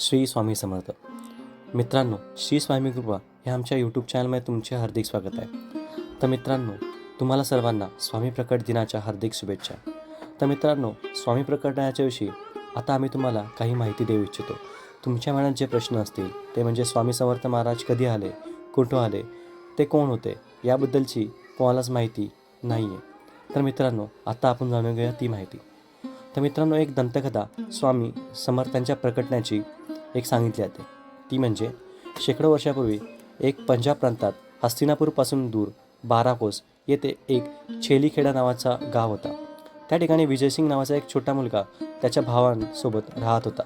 श्री स्वामी समर्थ. मित्रांनो श्री स्वामी कृपा हे आमच्या यूट्यूब चॅनलमध्ये तुमचे हार्दिक स्वागत आहे. तर मित्रांनो तुम्हाला सर्वांना स्वामी प्रकट दिनाच्या हार्दिक शुभेच्छा. तर मित्रांनो स्वामी प्रकटनाच्याविषयी आता आम्ही तुम्हाला काही माहिती देऊ इच्छितो. तुमच्या मनात जे प्रश्न असतील ते म्हणजे स्वामी समर्थ महाराज कधी आले कुठं आले ते कोण होते याबद्दलची कोणालाच माहिती नाही आहे तर मित्रांनो आता आपण जाणून घेऊया ती माहिती. तर मित्रांनो एक दंतकथा स्वामी समर्थांच्या प्रकटण्याची एक सांगितली जाते. ती म्हणजे शेकडो वर्षापूर्वी एक पंजाब प्रांतात हस्तिनापूरपासून दूर बारा कोस येथे एक छेलीखेडा नावाचा गाव होता. त्या ठिकाणी विजयसिंग नावाचा एक छोटा मुलगा त्याच्या भावांसोबत राहत होता.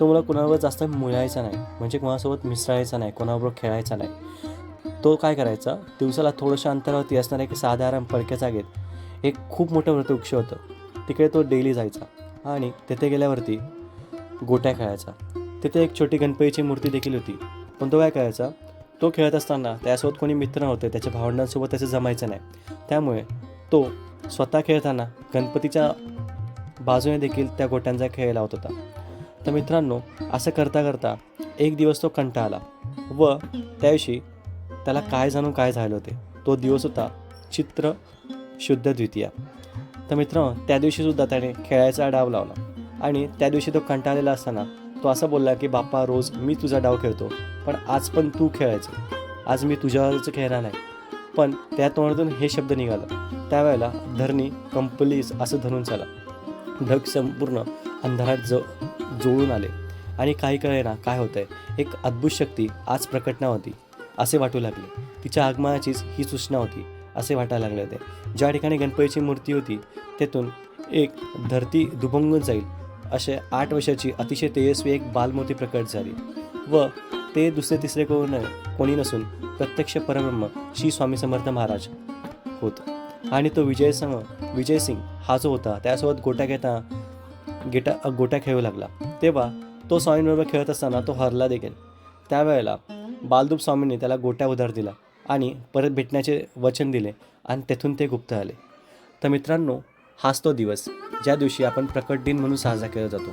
तो मुलगा कुणाबरोबर जास्त मुळायचा नाही म्हणजे कोणासोबत मिसळायचा नाही कोणाबरोबर खेळायचा नाही. तो काय करायचा दिवसाला थोडंशा अंतरावरती असणाऱ्या एक साधारण पडक्या जागेत एक खूप मोठं वृक्षवृक्ष होतं. तिकडे तो डेली जायचा आणि तेथे गेल्यावरती गोट्या खेळायचा. तिथे एक छोटी गणपतीची मूर्ती देखील होती. पण तो काय करायचा? तो खेळत असताना त्यासोबत कोणी मित्र नव्हते. त्याच्या भावंडांसोबत त्याचं जमायचं नाही. त्यामुळे तो स्वतः खेळताना गणपतीच्या बाजूने देखील त्या गोट्यांचा खेळ लावत होता. तर मित्रांनो असं करता करता एक दिवस तो कंटाळला व त्याविषयी त्याला काय जाणून काय झालं होते? तो दिवस होता चित्र शुद्ध द्वितीया. तर मित्रांनो त्या दिवशीसुद्धा त्याने खेळायचा डाव लावला आणि त्या दिवशी तो कंटाळलेला असताना तो असं बोलला की बाप्पा रोज मी तुझा डाव खेळतो पण आज पण तू खेळायचं. आज मी तुझ्यावरच खेळणार नाही. पण त्या तोंडातून हे शब्द निघाला. त्यावेळेला धरणी कंपलीस असं धरून चाला ढग संपूर्ण अंधारात ज जोळून आले. आणि काही कळेना काय होतंय. एक अद्भुत शक्ती आज प्रकटना होती असे वाटू लागले. तिच्या आगमनाचीच ही सूचना होती असे वाटायला लागले होते. ज्या ठिकाणी गणपतीची मूर्ती होती तेथून एक धरती दुभंगून जाईल असे आठ वर्षाची अतिशय तेजस्वी एक बालमूर्ती प्रकट झाली. व ते दुसरे तिसरे कोण कोणी नसून प्रत्यक्ष परब्रह्म श्री स्वामी समर्थ महाराज होत. आणि तो विजयसंग विजयसिंग हा जो होता त्यासोबत गोट्या घेता गेटा गोट्या खेळू लागला. तेव्हा तो स्वामींबरोबर खेळत असताना तो हरला देखील. त्यावेळेला बालदूप स्वामींनी त्याला गोट्या उधार दिला आणि परत भेटण्याचे वचन दिले आणि तेथून ते गुप्त आले. तर मित्रांनो हाच तो दिवस ज्या दिवशी आपण प्रकट दिन म्हणून साजरा केला जातो.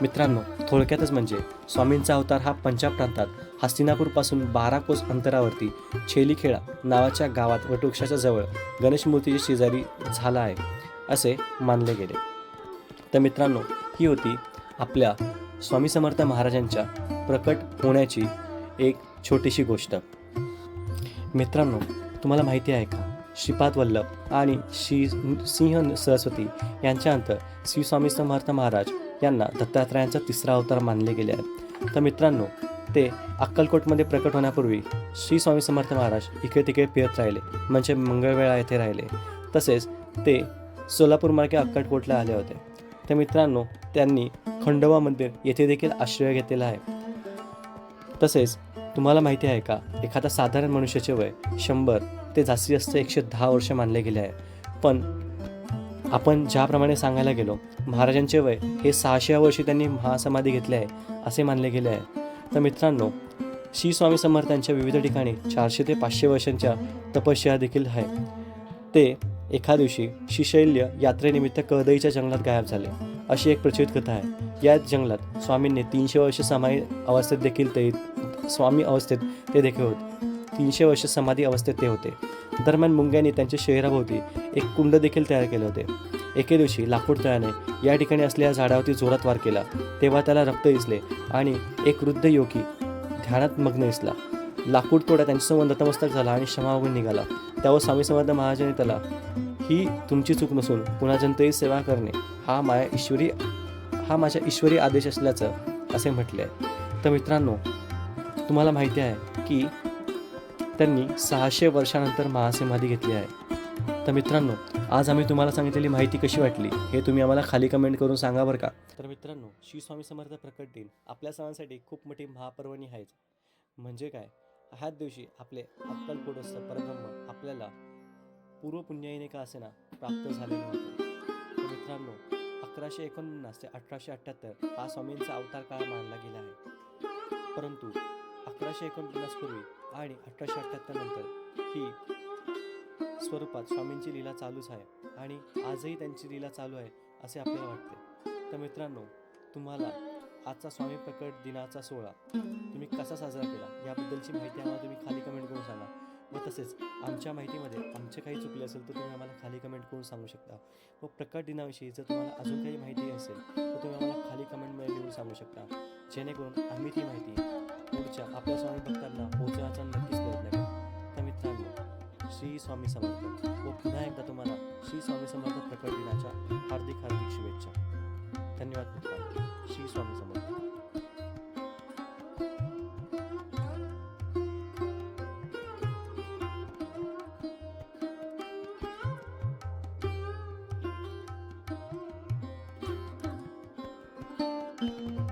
मित्रांनो थोडक्यातच म्हणजे स्वामींचा अवतार हा पंजाब प्रांतात हस्तिनापूरपासून बारा कोस अंतरावरती छेलीखेडा नावाच्या गावात वटवृक्षाच्या जवळ गणेश मूर्तीची शेजारी झाला आहे असे मानले गेले. तर मित्रांनो ही होती आपल्या स्वामी समर्थ महाराजांच्या प्रकट होण्याची एक छोटीशी गोष्ट. मित्रांनो तुम्हाला माहिती आहे का? श्रीपाद वल्लभ आणि श्री सिंह सरस्वती यांच्यानंतर श्री स्वामी समर्थ महाराज यांना दत्तात्रयांचा तिसरा अवतार मानले गेले आहे तर मित्रांनो ते अक्कलकोटमध्ये प्रकट होण्यापूर्वी श्री स्वामी समर्थ महाराज इकडे तिकडे फिरत राहिले म्हणजे मंगळवेळा येथे राहिले. तसेच ते सोलापूरमार्गे अक्कलकोटला आले होते. तर मित्रांनो त्यांनी खंडोबा मंदिर येथे देखील आश्रय घेतलेला आहे. तसेच तुम्हाला माहिती आहे का एखादा साधारण मनुष्याचे वय शंभर ते जास्तीत जास्त एकशे दहा वर्ष मानले गेले आहे. पण आपण ज्याप्रमाणे सांगायला गेलो महाराजांचे वय हे सहाशे वर्षी त्यांनी महासमाधी घेतले आहे असे मानले गेले आहे. तर मित्रांनो श्री स्वामी समर्थांच्या विविध ठिकाणी चारशे ते पाचशे वर्षांच्या तपश्चर्या देखील आहे. ते एका दिवशी शिशैल्य यात्रेनिमित्त कळदईच्या जंगलात गायब झाले. अशी एक प्रचलित कथा आहे. या जंगलात स्वामींनी तीनशे वर्ष समाई अवस्थेत देखील ते स्वामी अवस्थेत ते देखील होते. तीनशे वर्ष समाधी अवस्थेत ते होते. दरम्यान मुंग्यांनी त्यांच्या शहराभोवती एक कुंड देखील तयार केले होते. एके दिवशी लाकूड तळ्याने या ठिकाणी असलेल्या झाडावरती जोरात वार केला. तेव्हा त्याला रक्त दिसले आणि एक वृद्ध योगी ध्यानात मग्न दिसला. लाकूड तोडा त्यांच्यासमोर नतमस्तक झाला आणि क्षमा निघाला. त्यावर स्वामी समर्थ महाराजांनी त्याला ही तुमची चूक नसून पुन्हा जनतेची सेवा करणे हा माझ्या ईश्वरी हा माझ्या ईश्वरी आदेश असल्याचं असे म्हटले आहे. तर मित्रांनो तुम्हाला माहिती आहे की त्यांनी सहाशे वर्षानंतर महासमाधी घेतली आहे. तर मित्रांनो आज आम्ही तुम्हाला सांगितलेली माहिती कशी वाटली हे तुम्ही आम्हाला खाली कमेंट करून सांगा बरं का. तर मित्रांनो शिवस्वामी समर्थ प्रकट दिन आपल्या सणांसाठी खूप मोठी महापर्वणी आहेच. म्हणजे काय? ह्याच दिवशी आपले अक्कलकोटस्थ परब्रह्म आपल्याला पूर्वपुण्याईने का असेना प्राप्त झालेले होते. तर मित्रांनो अकराशे एकोणपन्नास ते अठराशे अठ्ठ्याहत्तर हा स्वामींचा अवतार काळ मानला गेला आहे. परंतु अकराशे एकोणपन्नास पूर्वी आणि अठराशे अठ्ठ्याहत्तर नंतर ही स्वरूपात स्वामींची लीला चालूच आहे आणि आजही त्यांची लीला चालू आहे असे आपल्याला वाटते. तर मित्रांनो तुम्हाला आजचा स्वामी प्रकट दिनाचा सोहळा तुम्ही कसा साजरा केला? याबद्दलची माहिती आम्हाला तुम्ही खाली कमेंट करून सांगा. व तसेच आमच्या माहितीमध्ये आमचे काही चुकले असेल तर तुम्ही आम्हाला खाली कमेंट करून सांगू शकता. व प्रकट दिनाविषयी जर तुम्हाला अजून काही माहिती असेल तर तुम्ही आम्हाला खाली कमेंटमध्ये लिहून सांगू शकता. जेणेकरून आम्ही ती माहिती पुढच्या आपल्या स्वामी भक्तांना पोहोचण्याचा नक्कीच प्रयत्न करा. तर मित्रांनो श्री स्वामी समर्थ. व पुन्हा एकदा तुम्हाला श्री स्वामी समर्थ प्रकट दिनाच्या हार्दिक हार्दिक शुभेच्छा. धन्यवाद मित्रांनो. श्री स्वामी समर्थ. thank you